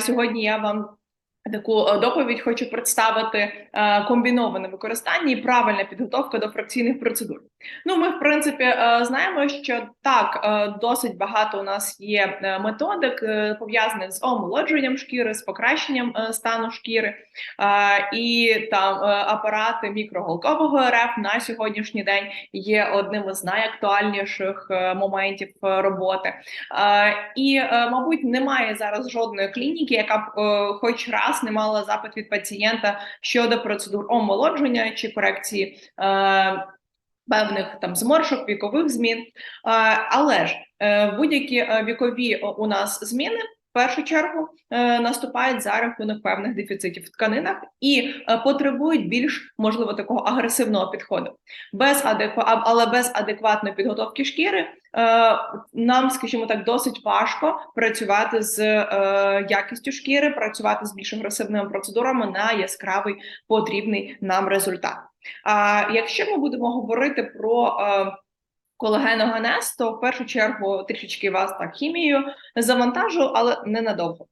Сьогодні я вам таку е, доповідь хочу представити е, комбіноване використання і правильна підготовка до фракційних процедур. Ну, ми, в принципі, е, знаємо, що так досить багато у нас є методик пов'язаних з омолодженням шкіри, з покращенням стану шкіри, і там апарати мікроголкового РФ на сьогоднішній день є одним із найактуальніших моментів роботи. І, мабуть, немає зараз жодної клініки, яка б хоч раз не мала запит від пацієнта щодо процедур омолодження чи корекції. е, Певних там зморшок, вікових змін, Е, але ж е, будь-які е, вікові у нас зміни в першу чергу е, наступають за рахунок певних дефіцитів в тканинах і е, потребують більш можливо такого агресивного підходу. Без адеква... але без адекватної підготовки шкіри нам, скажімо так, досить важко працювати з е, якістю шкіри, працювати з більш агресивними процедурами на яскравий потрібний нам результат. А якщо ми будемо говорити про е, колагеногенез, то в першу чергу трішечки вас так хімією завантажу, але ненадовго.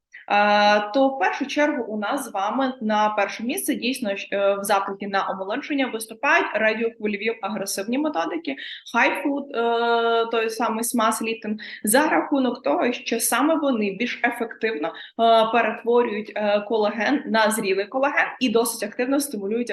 То в першу чергу у нас з вами на перше місце дійсно е, в запиті на омолодження виступають радіохвильові агресивні методики, food, е, той самий смаз ліфтинг, за рахунок того, що саме вони більш ефективно е, перетворюють колаген на зрілий колаген і досить активно стимулюють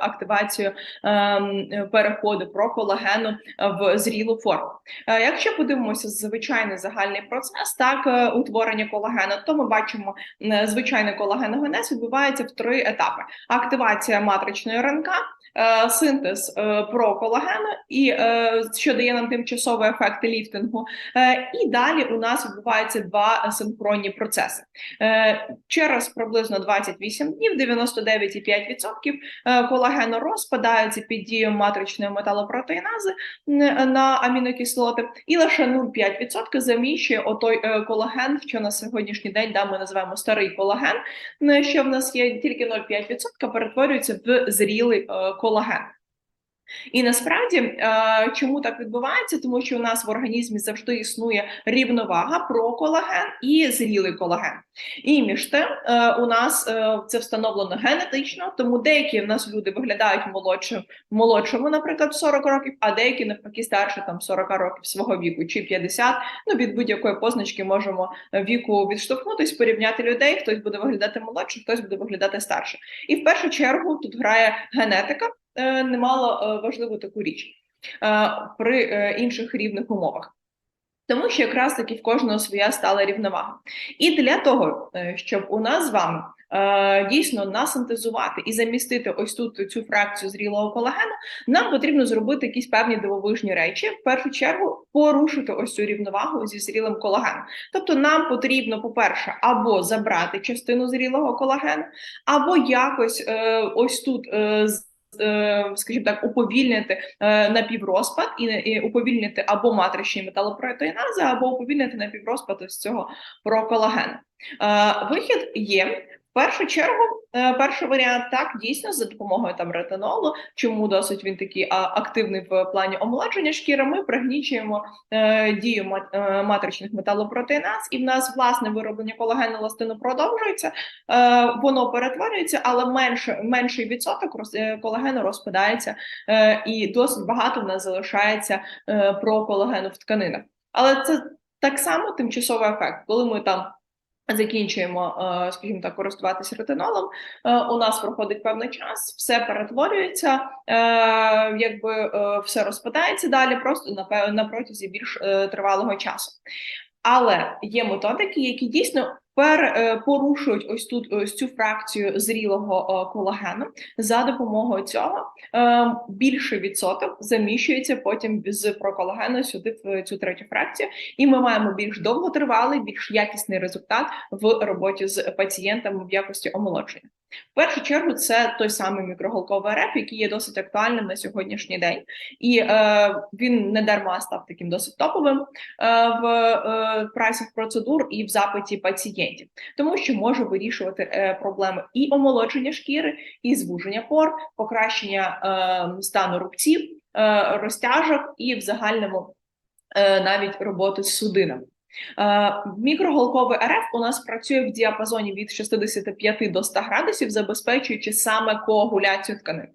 активацію ем, переходу проколагену в зрілу форму. Якщо подивимося звичайний загальний процес, так утворення колагену, то ми бачимо, е, звичайний колагеногенез відбувається в три етапи: активація матричної РНК, е, синтез е, проколагену, і що дає нам тимчасовий ефект ліфтингу. І далі у нас відбуваються два синхронні процеси. Через приблизно 28 днів 99,5% е, колагену розпадається під дією матричної металопротеїнази на амінокислоти, і лише 0,5% заміщує отой колаген, що на сьогоднішній день да, ми називаємо старий колаген, що в нас є тільки 0,5% перетворюється в зрілий е, колаген. І насправді, е, чому так відбувається? Тому що у нас в організмі завжди існує рівновага про колаген і зрілий колаген. І між тим, е, у нас е, це встановлено генетично, тому деякі в нас люди виглядають молодшим, молодшому, наприклад, в 40 років, а деякі навпаки старше там 40 років свого віку чи 50. Ну від будь-якої позначки можемо віку відштовхнутись, порівняти людей. Хтось буде виглядати молодше, хтось буде виглядати старше. І в першу чергу тут грає генетика е, немало е, важливу таку річ е, при інших рівних умовах. Тому що якраз таки в кожного своя стала рівновага. І для того, щоб у нас з вами дійсно насинтезувати і замістити ось тут цю фракцію зрілого колагену, нам потрібно зробити якісь певні дивовижні речі. В першу чергу порушити ось цю рівновагу зі зрілим колагеном. Тобто, нам потрібно, по-перше, або забрати частину зрілого колагену, або якось ось тут. Е, Скажімо так, уповільнити е, напіврозпад і, і уповільнити або матричні металопротеїнази, або уповільнити напіврозпад з цього проколагену. Е, вихід є. Першу чергу, е, перший варіант так дійсно за допомогою там ретинолу, чому досить він такий активний в плані омолодження шкіри. Ми пригнічуємо е, дію е, матричних металопротеїназ, і в нас власне вироблення колагену еластину продовжується. Е, воно перетворюється, але менше менший відсоток е, колагену розпадається, е, і досить багато в нас залишається е, проколагену в тканинах. Але це так само тимчасовий ефект, коли ми там. Закінчуємо, е, скажімо так, користуватися ретинолом. е, У нас проходить певний час, все перетворюється, е, якби все розпадається далі, просто на протязі більш тривалого часу. Але є методики, які дійсно пер, е, порушують ось тут ось цю фракцію зрілого е, колагену. За допомогою цього е, більший відсоток заміщується потім з проколагену сюди в цю третю фракцію, і ми маємо більш довготривалий, більш якісний результат в роботі з пацієнтами в якості омолодження. В першу чергу це той самий мікроголковий РФ, який є досить актуальним на сьогоднішній день, і е, він не дарма став таким досить топовим е, в е, прайсах процедур і в запиті пацієнтів, тому що може вирішувати е, проблеми і омолодження шкіри, і звуження пор, покращення е, стану рубців, е, розтяжок і в загальному е, навіть роботи з судинами. Мікроголковий РФ у нас працює в діапазоні від 65 до 100 градусів, забезпечуючи саме коагуляцію тканин.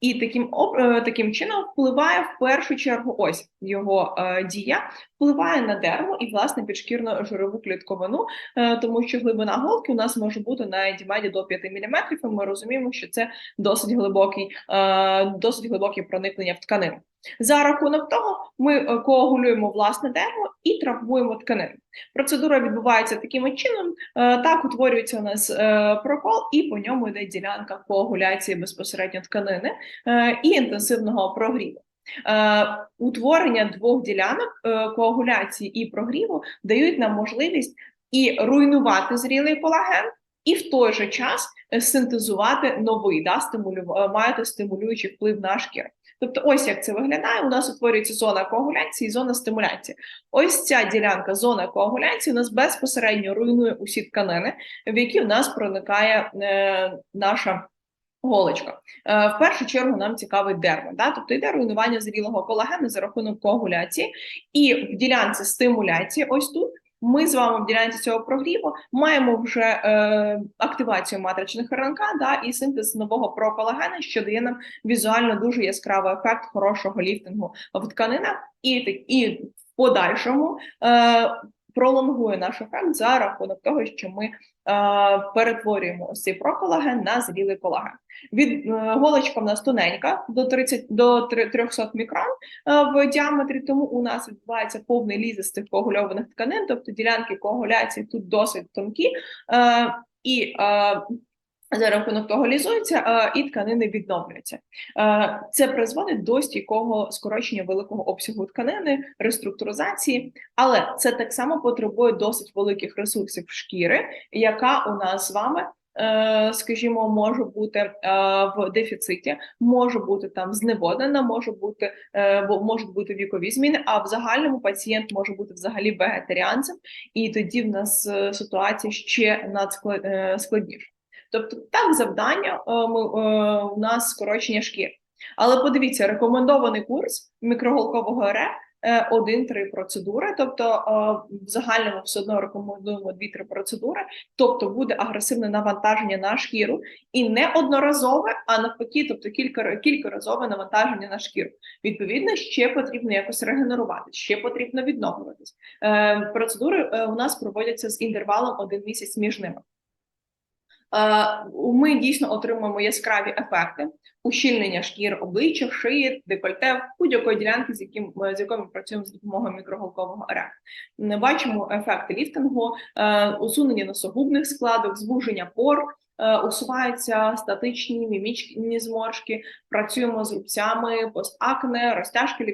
І таким е, таким чином впливає в першу чергу ось його е, дія, впливає на дермо і власне підшкірно жирову клітковину, е, тому що глибина голки у нас може бути на дімеді до 5 мм, і Ми розуміємо, що це досить глибокий, е, досить глибоке проникнення в тканину. За рахунок того, ми коагулюємо власне дермо і травмуємо тканину. Процедура відбувається таким чином: так утворюється у нас прокол, і по ньому йде ділянка коагуляції безпосередньо тканини і інтенсивного прогріву. Утворення двох ділянок коагуляції і прогріву дають нам можливість і руйнувати зрілий колаген, і в той же час синтезувати новий, да, стимулю, маєте стимулюючий вплив на шкіру. Тобто, ось як це виглядає. У нас утворюється зона коагуляції і зона стимуляції. Ось ця ділянка зона коагуляції у нас безпосередньо руйнує усі тканини, в які в нас проникає е, наша. Голочка. Е, в першу чергу нам цікавий дерма, да? тобто йде руйнування зрілого колагену за рахунок коагуляції, і в ділянці стимуляції, ось тут ми з вами в ділянці цього прогріву маємо вже е, активацію матричних РНК да, і синтез нового проколагена, що дає нам візуально дуже яскравий ефект хорошого ліфтингу в тканинах, і і в подальшому е, пролонгує наш ефект за рахунок того, що ми е, перетворюємо ось цей проколаген на зрілий колаген. Від е, голочка в нас тоненька до 30 до 300 мікрон е, в діаметрі, тому у нас відбувається повний лізистих коагульованих тканин, тобто ділянки коагуляції тут досить тонкі. Е, і е, за рахунок того лізуються е, і тканини відновлюються. Е, це призводить до стійкого скорочення великого обсягу тканини, реструктуризації, але це так само потребує досить великих ресурсів шкіри, яка у нас з вами. Е, скажімо, може бути в дефіциті, може бути там зневоднена, може бути можуть бути вікові зміни. А в загальному пацієнт може бути взагалі вегетаріанцем, і тоді в нас ситуація ще надскладніша. Тобто, так, завдання е, ми, е, у нас скорочення шкір. Але подивіться, рекомендований курс мікроголкового РФ е, один-три процедури, тобто в загальному все одно рекомендуємо дві-три процедури, тобто буде агресивне навантаження на шкіру і не одноразове, а навпаки, тобто кілька кількаразове навантаження на шкіру. Відповідно, ще потрібно якось регенерувати, ще потрібно відновлюватись. Процедури у нас проводяться з інтервалом один місяць між ними. Е, ми дійсно отримуємо яскраві ефекти ущільнення шкір обличчя, шиї, декольте, будь-якої ділянки, з яким з якою ми працюємо з допомогою мікроголкового РФ. Не бачимо ефекти ліфтингу, е, усунення носогубних складок, звуження пор. Е, усуваються статичні мімічні зморшки, працюємо з рубцями, постакне, розтяжки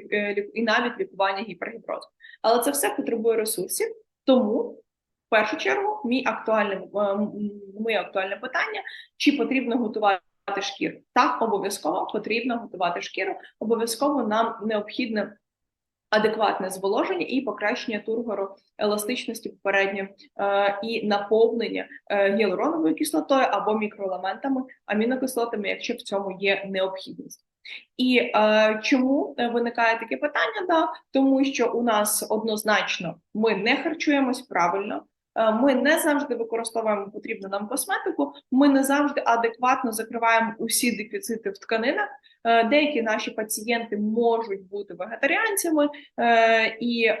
і навіть лікування гіпергідрозу. Але це все потребує ресурсів, тому першу чергу, мій актуальне е, моє актуальне питання: чи потрібно готувати шкіру? Так, обов'язково потрібно готувати шкіру. Обов'язково нам необхідне. Адекватне зволоження і покращення тургору еластичності попередньо е, і наповнення е, гіалуроновою кислотою або мікроелементами, амінокислотами, якщо в цьому є необхідність. І е, чому виникає таке питання? Да, Тому що у нас однозначно ми не харчуємось правильно, Е, ми не завжди використовуємо потрібну нам косметику. Ми не завжди адекватно закриваємо усі дефіцити в тканинах. Е, деякі наші пацієнти можуть бути вегетаріанцями, е, і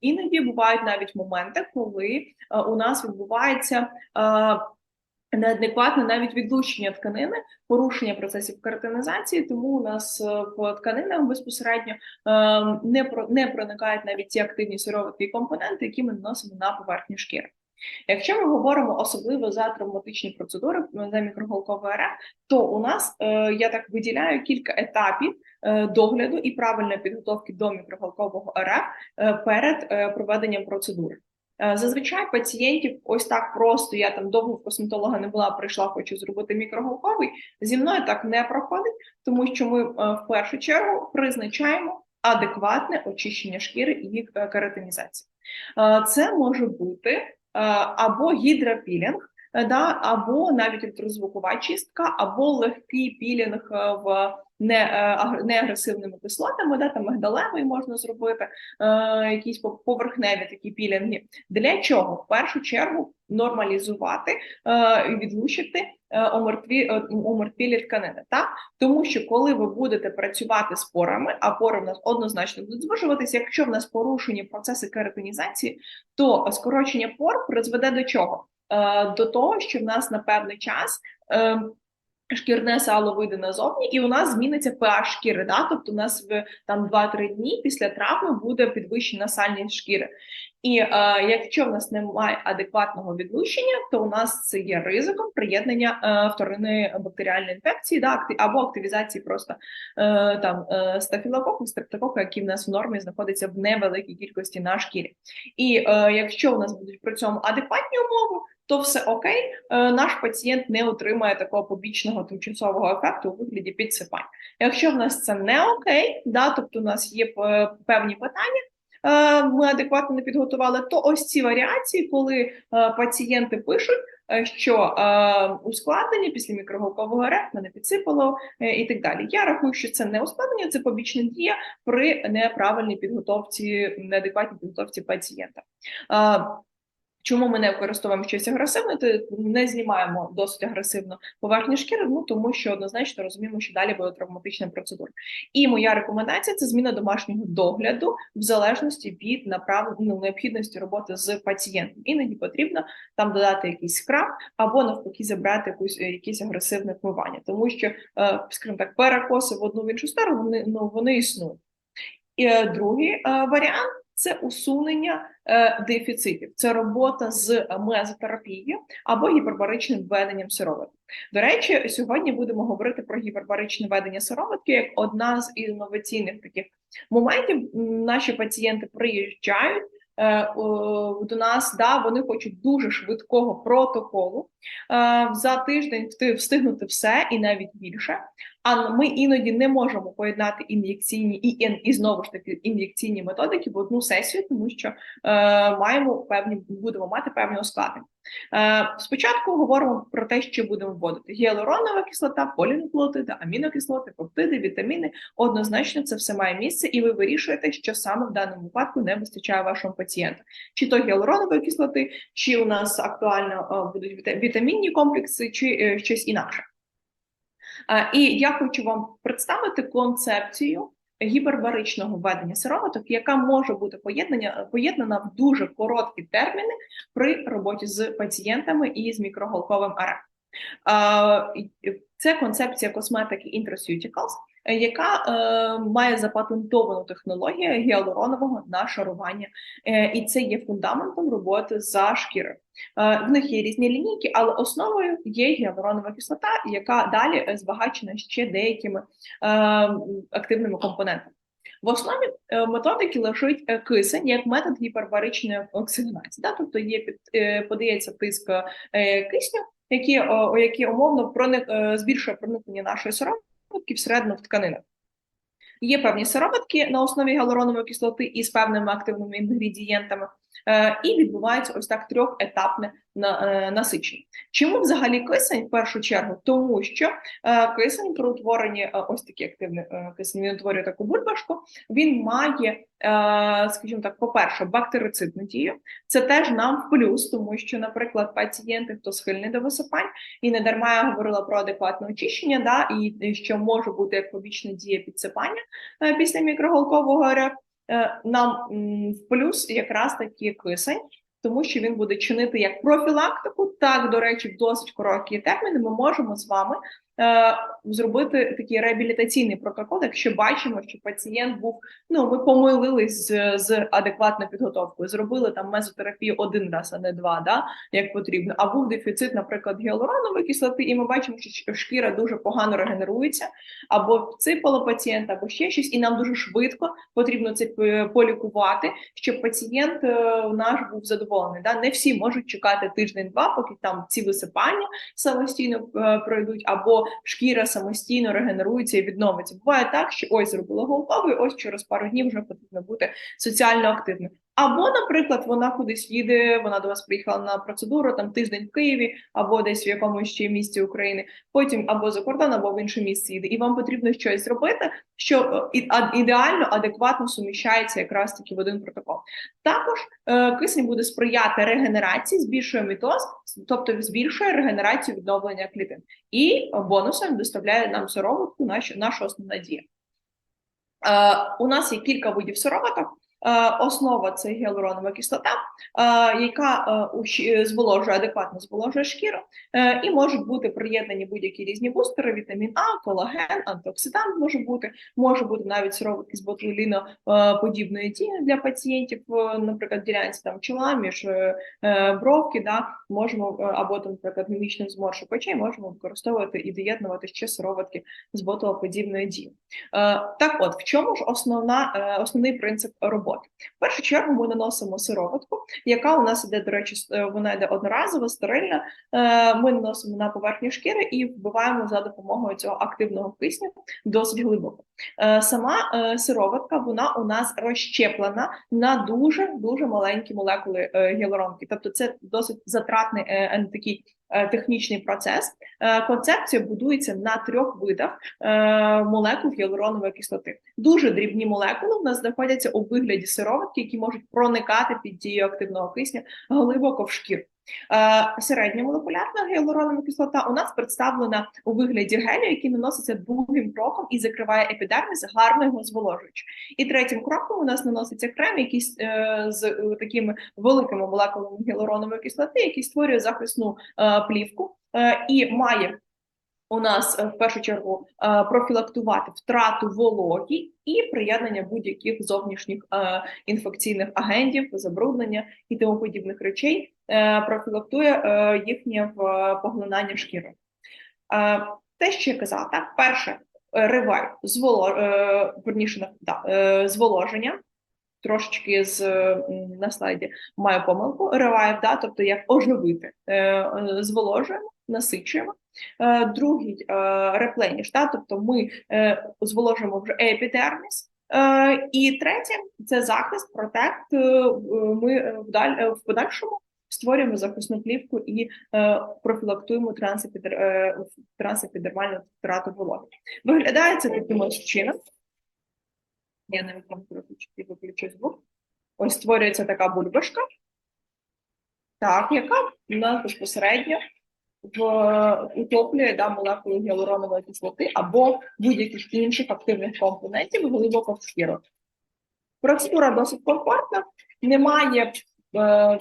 іноді бувають навіть моменти, коли у нас відбувається неадекватне навіть відлучення тканини, порушення процесів каротинізації, тому у нас е, по тканинах безпосередньо е, не про не проникають навіть ті активні сироваткі компоненти, які ми наносимо на поверхню шкіри. Якщо ми говоримо особливо за травматичні процедури за мікроголковий РФ, то у нас е, я так виділяю кілька етапів догляду і правильної підготовки до мікроголкового РФ перед проведенням процедури. Е, зазвичай пацієнтів ось так просто я там довго в косметолога не була, прийшла, хочу зробити мікроголковий. Зі мною так не проходить, тому що ми е, в першу чергу призначаємо адекватне очищення шкіри і їх е, кератинізацію. Це може бути або гідропілінг, або навіть ультразвукова чистка, або легкий пілінг в не, е, не агресивними кислотами, да, там мигдалевий можна зробити, е, якісь по- поверхневі такі пілінги. Для чого? В першу чергу нормалізувати е, відлучити е, омертві, е, омертвілі тканини. Так? Тому що коли ви будете працювати з порами, а пори в нас однозначно будуть звужуватися, якщо в нас порушені процеси кератинізації, то скорочення пор призведе до чого? До того, що в нас на певний час. Шкірне сало вийде назовні, і у нас зміниться pH шкіри. Да? Тобто, у нас в там 2-3 дні після травми буде підвищена сальність шкіри. І е, якщо в нас немає адекватного відлучення, то у нас це є ризиком приєднання е, вторинної бактеріальної інфекції, да, або активізації просто е, там е, стафілококу, стрептококу, які в нас в нормі знаходяться в невеликій кількості на шкірі. І е, якщо у нас будуть при цьому адекватні умови, то все окей, е, наш пацієнт не отримає такого побічного тимчасового ефекту у вигляді підсипань. Якщо в нас це не окей, да, тобто у нас є е, певні питання. е, Ми адекватно не підготували, то ось ці варіації, коли пацієнти пишуть, що ускладнення після мікроголкового реп мене підсипало і так далі. Я рахую, що це не ускладнення, це побічна дія при неправильній підготовці, неадекватній підготовці пацієнта. Чому ми не використовуємо щось агресивне, то не знімаємо досить агресивно поверхню шкіри, ну тому що однозначно розуміємо, що далі буде травматична процедура. І моя рекомендація це зміна домашнього догляду в залежності від направ... ну, необхідності роботи з пацієнтом. Іноді потрібно там додати якийсь скраб або навпаки забрати якусь е, якесь агресивне вмивання, тому що, е, скажімо так, перекоси в одну в іншу сторону вони ну вони існують. І е, другий варіант це усунення е, дефіцитів, це робота з мезотерапією або гіпербаричним введенням сироватки. До речі, сьогодні будемо говорити про гіпербаричне введення сироватки як одна з інноваційних таких моментів. Наші пацієнти приїжджають. е, До нас да вони хочуть дуже швидкого протоколу е, за тиждень встигнути все і навіть більше. А ми іноді не можемо поєднати ін'єкційні і, і, знову ж таки ін'єкційні методики в одну сесію, тому що е, маємо певні будемо мати певні ускладнення. Е, спочатку говоримо про те, що будемо вводити: гіалуронова кислота, полінуклеотиди, амінокислоти, пептиди, вітаміни. Однозначно, це все має місце, і ви вирішуєте, що саме в даному випадку не вистачає вашому пацієнту. Чи то гіалуронової кислоти, чи у нас актуально е, будуть вітамінні комплекси, чи е, щось інакше. І я хочу вам представити концепцію гіпербаричного введення сироваток, яка може бути поєднання поєднана в дуже короткі терміни при роботі з пацієнтами і з мікроголковим. Е, Це концепція косметики Intraceuticals, яка е, має запатентовану технологію гіалуронового нашарування, Е, і це є фундаментом роботи за шкірою. Е, В них є різні лінійки, але основою є гіалуронова кислота, яка далі е, збагачена ще деякими е, активними компонентами. В основі е, методики лежить е, кисень як метод гіпербаричної оксигенації. Да? Тобто є під, е, подається тиск е, кисню, о, який умовно проник, е, збільшує проникнення нашої сироватки всередину в тканинах. Є певні сироватки на основі гіалуронової кислоти із певними активними інгредієнтами, і відбувається ось так трьохетапне е, насичення. Чому взагалі кисень в першу чергу? Тому що е, кисень при утворенні е, ось такий активний е, кисень, він утворює таку бульбашку, він має, е, скажімо так, по-перше, бактерицидну дію. Це теж нам в плюс, тому що, наприклад, пацієнти, хто схильний до висипань, і не дарма я говорила про адекватне очищення, да, і що може бути як побічна дія підсипання е, після мікроголкового е, нам в плюс якраз таки кисень, тому що він буде чинити як профілактику. Так, до речі, в досить короткі терміни ми можемо з вами е, зробити такий реабілітаційний протокол, якщо бачимо, що пацієнт був, ну ми помилились з, з адекватною підготовкою, зробили там мезотерапію один раз, а не два, да, як потрібно. А був дефіцит, наприклад, гіалуронової кислоти, і ми бачимо, що шкіра дуже погано регенерується, або всипало пацієнта, або ще щось, і нам дуже швидко потрібно це е, полікувати, щоб пацієнт е, наш був задоволений. Да? Не всі можуть чекати тиждень-два, поки там ці висипання самостійно е, пройдуть, або шкіра самостійно регенерується і відновиться. Буває так, що ось зробила голковий, ось через пару днів вже потрібно бути соціально активним. Або, наприклад, вона кудись їде, вона до вас приїхала на процедуру там тиждень в Києві, або десь в якомусь ще місті України, потім або за кордон, або в інше місце їде, і вам потрібно щось зробити, що е, ідеально, адекватно суміщається якраз таки в один протокол. Також е, кисень буде сприяти регенерації, збільшує мітоз, тобто збільшує регенерацію відновлення клітин, і бонусом доставляє нам сироватку, наша, наша основна дія. Е, у нас є кілька видів сироваток. Е, Основа це гіалуронова кислота, е, яка е, зволожує адекватно зволожує шкіру, і можуть бути приєднані будь-які різні бустери: вітамін А, колаген, антиоксидант може бути, може бути навіть сироватки з ботуліноподібної дії для пацієнтів, наприклад, ділянці там чола між бровки, да, можемо або там, наприклад, мімічних зморшок очей, можемо використовувати і доєднувати ще сироватки з ботулоподібної дії. Так, от в чому ж основна основний принцип роботи? В першу чергу ми наносимо сироватку, яка у нас іде, до речі, е, вона йде одноразово, стерильна. Е, Ми наносимо на поверхню шкіри і вбиваємо за допомогою цього активного кисню досить глибоко. Е, Сама сироватка вона у нас розщеплена на дуже дуже маленькі молекули гіалуронки. Тобто, це досить затратний такий технічний процес. Е, Концепція будується на трьох видах е, молекул гіалуронової кислоти. Дуже дрібні молекули в нас знаходяться у вигляді сироватки, які можуть проникати під дією активного кисню глибоко в шкіру. Е, Середньомолекулярна гіалуронова кислота у нас представлена у вигляді гелю, який наноситься другим кроком і закриває епідерміс, гарно його зволожуючи. І третім кроком у нас наноситься крем, який е, з е, такими великими молекулами гіалуронової кислоти, який створює захисну плівку і має у нас в першу чергу профілактувати втрату вологі і приєднання будь-яких зовнішніх інфекційних агентів, забруднення і тому подібних речей, профілактує е, їхнє поглинання шкіри. Е, Те, що я казала, так, перше е, ревай, зволо, е, е, зволоження. Трошечки з е, на слайді маю помилку. Ревайв, да, тобто як оживити, Е, е, зволожуємо, насичуємо. Е, Другий е, репленіш, да, тобто ми е, зволожуємо вже епідерміс. Е, І третє це захист, протект. Е, е, Ми е, е, в подальшому створюємо захисну плівку і е, профілактуємо е, трансепідермальну втрату вологи. Виглядає це таким ось чином. Я навіть вам трохи виключу звук. Ось створюється така бульбашка, так, яка у нас безпосередньо в, утоплює да, молекули гіалуронової кислоти або будь-яких інших активних компонентів глибоко в шкіру. Процедура досить комфортна, немає е,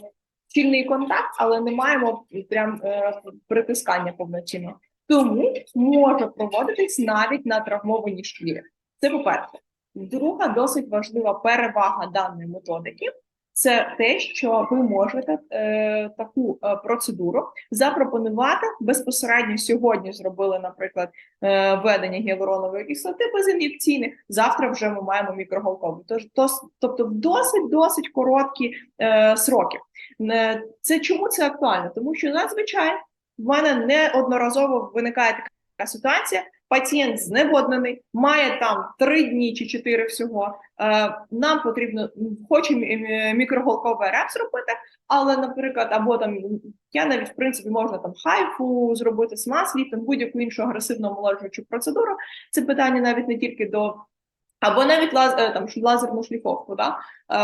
щільний контакт, але не маємо прям е, притискання повноцінного. Тому може проводитись навіть на травмованій шкірі. Це по-перше. Друга досить важлива перевага даної методики це те, що ви можете е, таку е, процедуру запропонувати безпосередньо сьогодні. Зробили, наприклад, е, введення гіалуронової кислоти безін'єкційних. Завтра вже ми маємо мікроголкову. Тож дос, тобто в досить досить короткі е, сроки. Е, Це чому це актуально? Тому що надзвичай в мене неодноразово виникає така ситуація. Пацієнт зневоднений, має там три дні чи чотири всього. Е, нам потрібно хоче мі- мі- мікроголковий РФ зробити, але, наприклад, або там я навіть в принципі можна там хайфу зробити, смаз-ліфтинг, будь-яку іншу агресивну омолоджуючу процедуру. Це питання навіть не тільки до. Або навіть лаз, е, там лазерну шліфовку, да? е,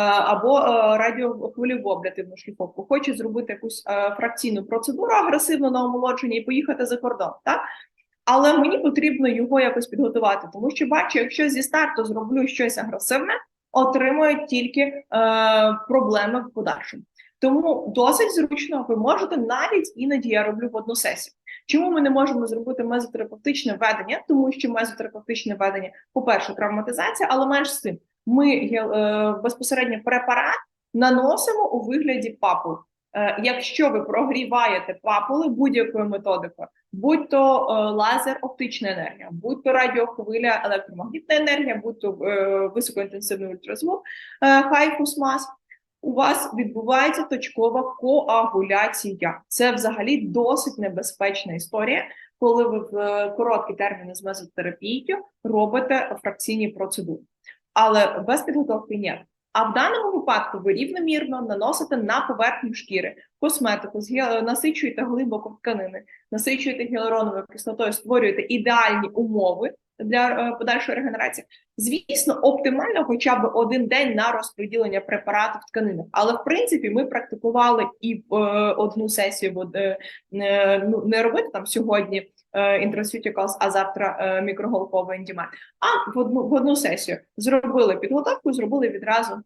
або е, радіохвильову аблятивну шліфовку. Хоче зробити якусь фракційну процедуру агресивну на омолодження і поїхати за кордон. Так? Але мені потрібно його якось підготувати, тому що бачу, якщо зі старту зроблю щось агресивне, отримую тільки е, проблеми в подальшому. Тому досить зручно ви можете навіть іноді я роблю в одну сесію. Чому ми не можемо зробити мезотерапевтичне ведення? Тому що мезотерапевтичне ведення, по-перше, травматизація, але менш з тим, ми е, безпосередньо препарат наносимо у вигляді папул. Е, якщо ви прогріваєте папули будь-якою методикою, будь то е, лазер, оптична енергія, будь то радіохвиля, електромагнітна енергія, будь то е, високоінтенсивний ультразвук, е, хайфус мас, у вас відбувається точкова коагуляція. Це взагалі досить небезпечна історія, коли ви в е, короткі терміни з мезотерапією робите фракційні процедури. Але без підготовки ні. А в даному випадку ви рівномірно наносите на поверхню шкіри косметику, насичуєте глибоко тканини, насичуєте гіалуроновою кислотою, створюєте ідеальні умови для е, подальшої регенерації. Звісно, оптимально хоча б один день на розподілення препарату в тканинах. Але в принципі ми практикували і е, одну сесію, бо е, ну не робити там сьогодні е, а завтра е, мікроголковий ендімет. А в одну в одну сесію зробили підготовку, зробили відразу.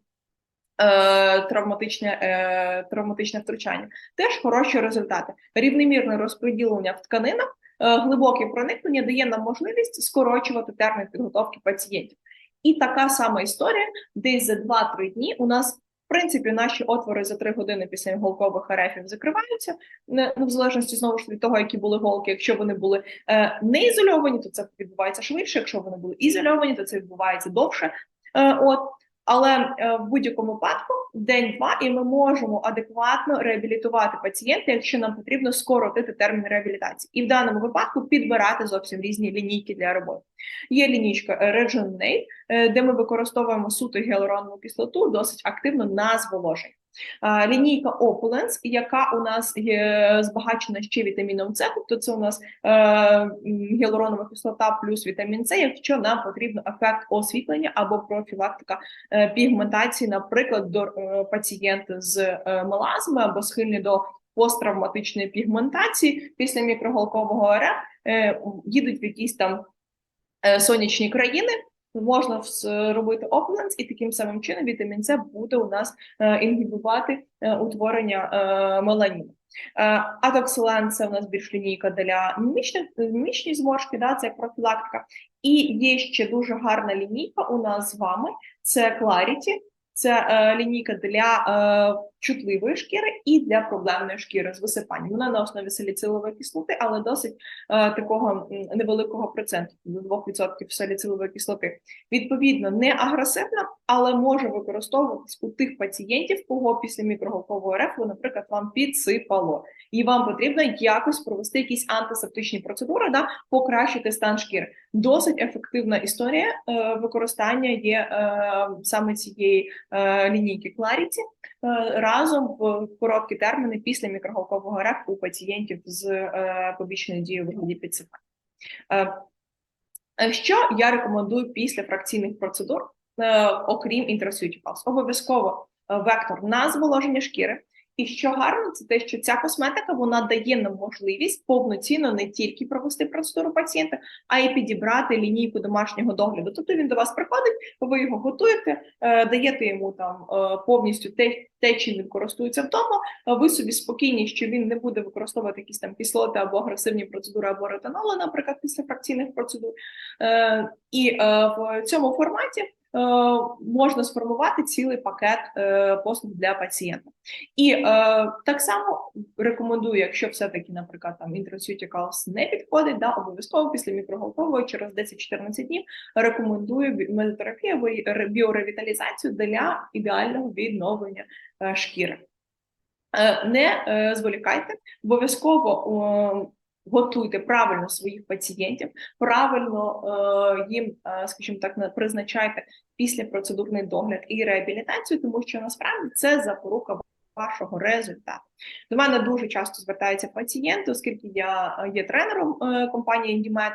е, Травматичне, травматичне втручання теж хороші результати. Рівномірне розподілення в тканинах, глибоке проникнення дає нам можливість скорочувати термін підготовки пацієнтів. І така сама історія, десь за 2-3 дні у нас, принципі, наші отвори за три години після голкових арефів закриваються, ну, в залежності знову ж від того, які були голки. Якщо вони були е, не ізольовані, то це відбувається швидше. Якщо вони були ізольовані, то це відбувається довше. Е, от. Але е, в будь-якому випадку день-два, і ми можемо адекватно реабілітувати пацієнта, якщо нам потрібно скоротити термін реабілітації, і в даному випадку підбирати зовсім різні лінійки для роботи. Є лінійка е, Rejuvenate, е, де ми використовуємо суто гіалуронову кислоту досить активно на зволоження. Е, Лінійка Opulence, яка у нас є збагачена ще вітаміном С, тобто це у нас е, гіалуронова кислота плюс вітамін С, якщо нам потрібен ефект освітлення або профілактика е, пігментації, наприклад, до е, пацієнта з е, мелазми або схильні до посттравматичної пігментації після мікроголкового РФ, е, їдуть в якісь там е, сонячні країни. Можна вс- робити опленс, і таким самим чином вітамін С буде у нас е, інгібувати е, утворення е, меланіну. Атоксилен це у нас більш лінійка для мімічні зморшки, да, це як профілактика. І є ще дуже гарна лінійка у нас з вами. Це Clarity, це е, лінійка для е, чутливої шкіри і для проблемної шкіри з висипанням. Вона на основі саліцилової кислоти, але досить е, такого невеликого проценту до 2% саліцилової кислоти. Відповідно, не агресивна, але може використовуватись у тих пацієнтів, кого після мікроголкового рефлу, наприклад, вам підсипало, і вам потрібно якось провести якісь антисептичні процедури, да, покращити стан шкіри. Досить ефективна історія е, використання є е, саме цієї е, лінійки е, разом в короткі терміни після мікроголкового реку у пацієнтів з е, побічною дією вигляді ПЦП. Е, Е, Що я рекомендую після фракційних процедур, е, окрім intraceuticals? Обов'язково е, вектор на зволоження шкіри. І що гарно, це те, що ця косметика вона дає нам можливість повноцінно не тільки провести процедуру пацієнта, а й підібрати лінійку домашнього догляду. Тобто він до вас приходить, ви його готуєте, е, даєте йому там е, повністю те, те, чим він користується вдома. Ви собі спокійні, що він не буде використовувати якісь там кислоти або агресивні процедури, або ретиноли, наприклад, після фракційних процедур. Е, І в цьому форматі. Е, Можна сформувати цілий пакет е, послуг для пацієнта, і е, так само рекомендую, якщо все-таки, наприклад, там intraceuticals не підходить, да, обов'язково після мікроголкової через 10-14 днів рекомендую мезотерапію або біоревіталізацію для ідеального відновлення шкіри. Не зволікайте, обов'язково готуйте правильно своїх пацієнтів, правильно е, їм, е, скажімо так, на- призначайте післяпроцедурний догляд і реабілітацію, тому що насправді це запорука вашого результату. До мене дуже часто звертаються пацієнти, оскільки я е, є тренером е, компанії Індімет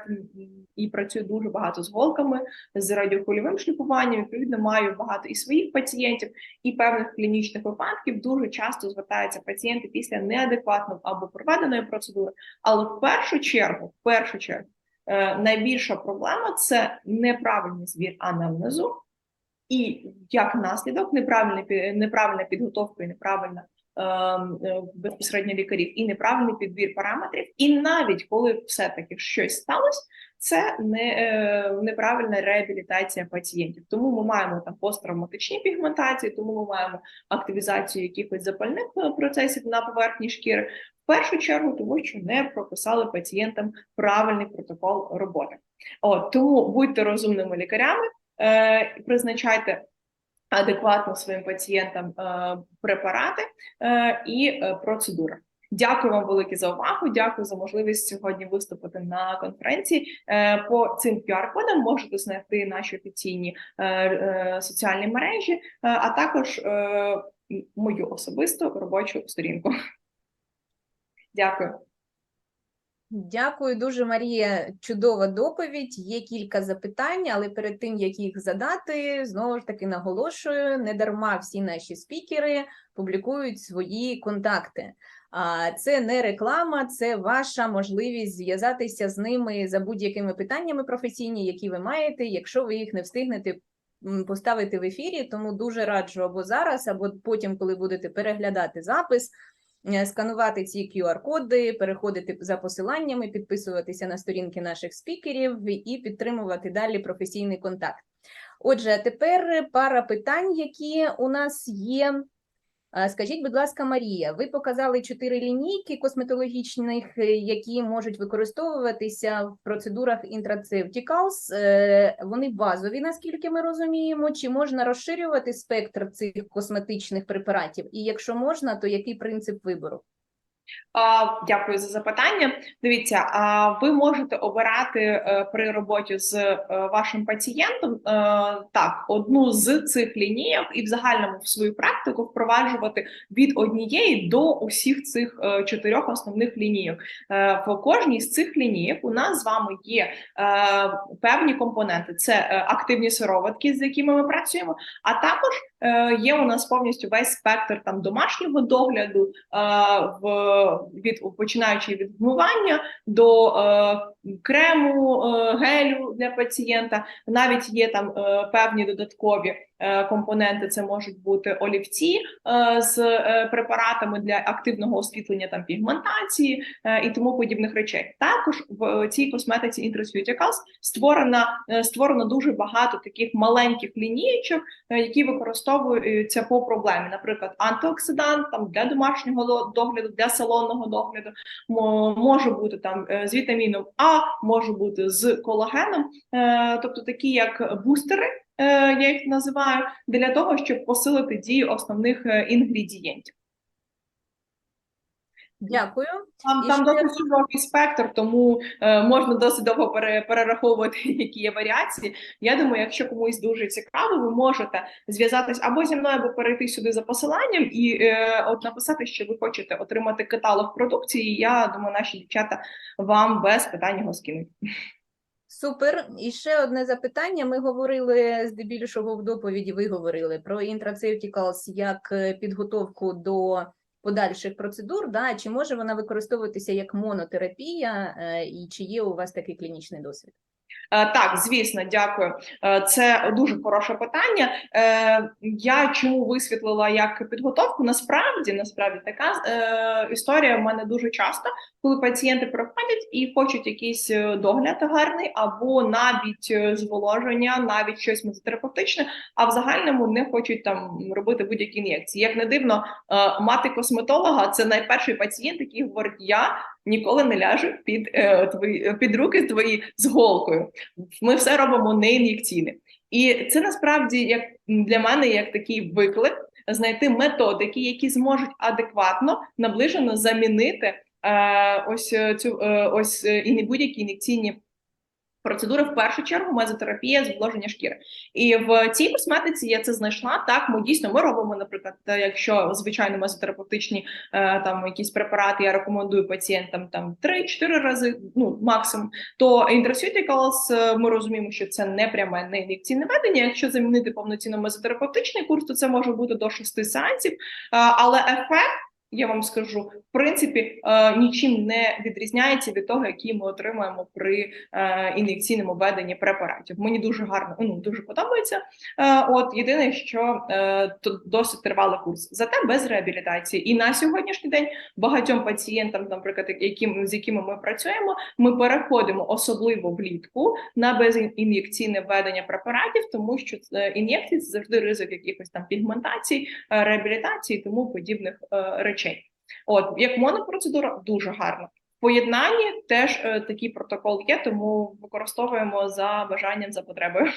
і працюю дуже багато з голками, з радіохвильовим шліфуванням. Відповідно, маю багато і своїх пацієнтів, і певних клінічних випадків. Дуже часто звертаються пацієнти після неадекватно або проведеної процедури. Але в першу чергу, в першу чергу, е, найбільша проблема це неправильний збір анамнезу, і як наслідок неправильна неправильна підготовка і неправильна ем, е, безпосередньо лікарів, і неправильний підбір параметрів. І навіть коли все-таки щось сталося, це не е, неправильна реабілітація пацієнтів. Тому ми маємо там посттравматичні пігментації, тому ми маємо активізацію якихось запальних е, процесів на поверхні шкіри. В першу чергу, тому що не прописали пацієнтам правильний протокол роботи. От тому будьте розумними лікарями, призначайте адекватно своїм пацієнтам е, препарати е, і е, процедури. Дякую вам велике за увагу. Дякую за можливість сьогодні виступити на конференції. Е, По цим QR-кодам можете знайти наші офіційні е, е, соціальні мережі, е, а також е, мою особисту робочу сторінку. Дякую. Дякую дуже, Марія. Чудова доповідь. Є кілька запитань, але перед тим як їх задати, знову ж таки наголошую: не дарма всі наші спікери публікують свої контакти. А це не реклама, це ваша можливість зв'язатися з ними за будь-якими питаннями професійні, які ви маєте, якщо ви їх не встигнете поставити в ефірі. Тому дуже раджу або зараз, або потім, коли будете переглядати запис сканувати ці QR-коди, переходити за посиланнями, підписуватися на сторінки наших спікерів і підтримувати далі професійний контакт. Отже, тепер пара питань, які у нас є. Скажіть, будь ласка, Марія, ви показали чотири лінійки косметологічних, е, які можуть використовуватися в процедурах intraceuticals. Е, Вони базові, наскільки ми розуміємо, чи можна розширювати спектр цих косметичних препаратів? І якщо можна, то який принцип вибору? Дякую за запитання. Дивіться, ви можете обирати е, при роботі з е, вашим пацієнтом е, так одну з цих лінійок і в загальному в свою практику впроваджувати від однієї до усіх цих чотирьох основних лінійок. В кожній з цих лінійок у нас з вами є певні компоненти: це активні сироватки, з якими ми працюємо, а також є у нас повністю весь спектр там домашнього догляду. е, в від починаючи від вмивання до е, крему, е, гелю для пацієнта. Навіть є там е, певні додаткові е, компоненти. Це можуть бути олівці з препаратами для активного освітлення там пігментації і тому подібних речей. Також в цій косметиці Intraceuticals створена створено дуже багато таких маленьких лінієчок, які використовуються по проблемі, наприклад, антиоксидант там для домашнього догляду, для салонного догляду, може бути там з вітаміном А, може бути з колагеном, е, тобто такі як бустери. е, Я їх називаю для того, щоб посилити дію основних е, інгредієнтів. Дякую. Там, І там ще- досить широкий спектр, тому е, можна досить довго пере, перераховувати, які є варіації. Я думаю, якщо комусь дуже цікаво, ви можете зв'язатись або зі мною, або перейти сюди за посиланням і е, от написати, що ви хочете отримати каталог продукції. Я думаю, наші дівчата вам без питань його скинуть. Супер. І ще одне запитання. Ми говорили здебільшого в доповіді. Ви говорили про intraceuticals як е, підготовку до подальших процедур. Да? Чи може вона використовуватися як монотерапія, е, і чи є у вас такий клінічний досвід? Е, Так, звісно, дякую. Е, Це дуже хороше питання. Е, Я чому висвітлила як підготовку? Насправді, насправді така історія в мене дуже часто, коли пацієнти приходять і хочуть якийсь догляд гарний, або навіть зволоження, навіть щось мезотерапевтичне, а в загальному не хочуть там робити будь-які ін'єкції. Як не дивно, мати косметолога це найперший пацієнт, який говорить: я ніколи не ляже під е, твої під руки твої з голкою. Ми все робимо не ін'єкційне. І це насправді як для мене як такий виклик знайти методики, які зможуть адекватно наближено замінити е, ось е, цю е, ось е, і не будь-які ін'єкційні. Процедури в першу чергу мезотерапія зволоження шкіри, і в цій косметиці я це знайшла. Так, ми дійсно ми робимо, наприклад, якщо звичайно мезотерапевтичні е, там якісь препарати, я рекомендую пацієнтам там 3-4 рази, ну максимум. То intraceuticals, е, ми розуміємо, що це не пряме не ін'єкційне ведення. Якщо замінити повноцінно мезотерапевтичний курс, то це може бути до 6 сеансів, Е, але ефект. Я вам скажу, в принципі, е, нічим не відрізняється від того, який ми отримуємо при е, ін'єкційному введенні препаратів. Мені дуже гарно, ну дуже подобається. Е, от єдине, що досить тривалий курс, зате без реабілітації. І на сьогоднішній день багатьом пацієнтам, наприклад, яким з якими ми працюємо, ми переходимо особливо влітку на безін'єкційне введення препаратів, тому що ін'єкції це завжди ризик якихось там пігментацій, реабілітації тому подібних е, речей. От як монопроцедура дуже гарна. В поєднанні теж е, такий протокол є, тому використовуємо за бажанням за потребою.